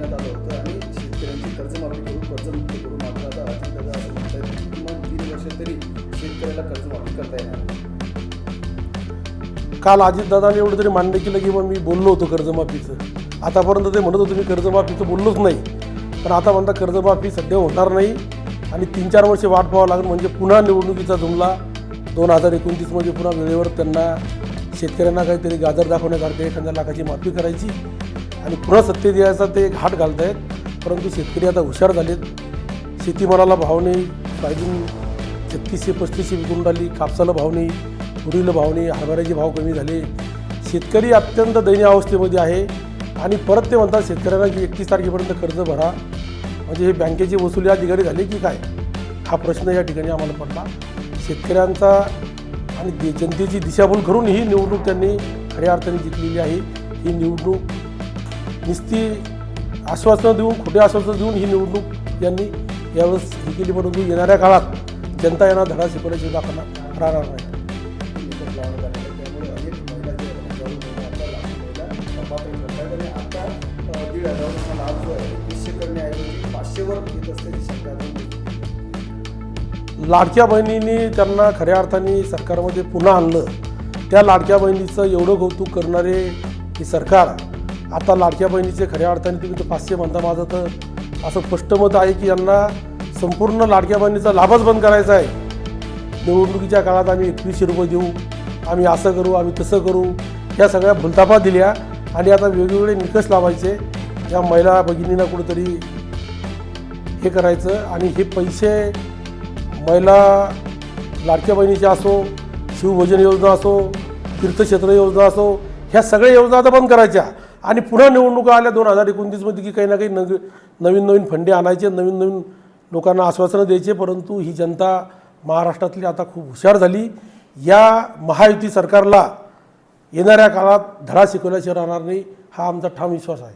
देण्यात आलं होतं आणि शेतकऱ्यांची कर्जमाफी करून कर्जमुक्त करून मात्र आता आर्थिक दादा असं म्हणतात की किमान तीन वर्ष तरी शेतकऱ्याला कर्जमाफी करता येणार नाही. काल अजितदादाने एवढं तरी मान्य केलं की मग मी बोललो होतो कर्जमाफीचं. आतापर्यंत ते म्हणत होते मी कर्जमाफीचं बोललोच नाही. पण आता म्हणता कर्जमाफी सध्या होणार नाही आणि तीन चार वर्षे वाट पाहावं लागेल म्हणजे पुन्हा निवडणुकीचा जुमला दोन हजार एकोणतीसमध्ये पुन्हा वेळेवर त्यांना शेतकऱ्यांना काहीतरी गाजर दाखवण्यासारखं एखाद्या लाखाची माफी करायची. आणि पुन्हा सत्तेत यायचा ते घाट घालत आहेत परंतु शेतकरी आता हुशार झालेत. शेतीमालाला भाव नाही. सोयाबीन छत्तीसशे पस्तीसशे विकून राहिली. कापसाला भाव नाही. तुरीला भाव नाही. हरभऱ्याचे भाव कमी झाले. शेतकरी अत्यंत दयनीय अवस्थेमध्ये आहे. आणि परत ते म्हणतात शेतकऱ्यांना की एकतीस तारखेपर्यंत कर्ज भरा. म्हणजे हे बँकेची वसुली अधिकारी झाली की काय? हा प्रश्न या ठिकाणी आम्हाला पडला. शेतकऱ्यांचा आणि जनतेची दिशाभूल करून ही निवडणूक त्यांनी खऱ्या अर्थाने जिंकलेली आहे. ही निवडणूक नुसती आश्वासनं देऊन खोटे आश्वासनं देऊन ही निवडणूक यांनी यावेळेस ही केली. परंतु येणाऱ्या काळात जनता यांना धडा शिकवण्याची दाखवणार राहणार नाही. लाडक्या बहिणींनी त्यांना खऱ्या अर्थाने सरकारमध्ये पुन्हा आणलं. त्या लाडक्या बहिणीचं एवढं कौतुक करणारे हे सरकार आता लाडक्या बहिणीचे खऱ्या अर्थाने तुम्ही तर पाचशे म्हणता माझं तर असं स्पष्ट मत आहे की यांना संपूर्ण लाडक्या बहिणीचा लाभच बंद करायचा आहे. निवडणुकीच्या काळात आम्ही एकवीसशे रुपये देऊ आम्ही असं करू आम्ही तसं करू ह्या सगळ्या भुलताफा दिल्या आणि आता वेगवेगळे निकष लावायचे. या महिला भगिनींना कुठेतरी हे करायचं आणि हे पैसे महिला लाडक्या बहिणीचे असो शिवभोजन योजना असो तीर्थक्षेत्र योजना असो ह्या सगळ्या योजना आता बंद करायच्या. आणि पुन्हा निवडणुका आल्या दोन हजार एकोणतीसमध्ये की काही ना काही नग नवीन नवीन फंडे आणायचे नवीन नवीन लोकांना आश्वासनं द्यायचे परंतु ही जनता महाराष्ट्रातली आता खूप हुशार झाली. या महायुती सरकारला येणाऱ्या काळात धडा शिकवल्याशिवाय राहणार नाही हा आमचा ठाम विश्वास आहे.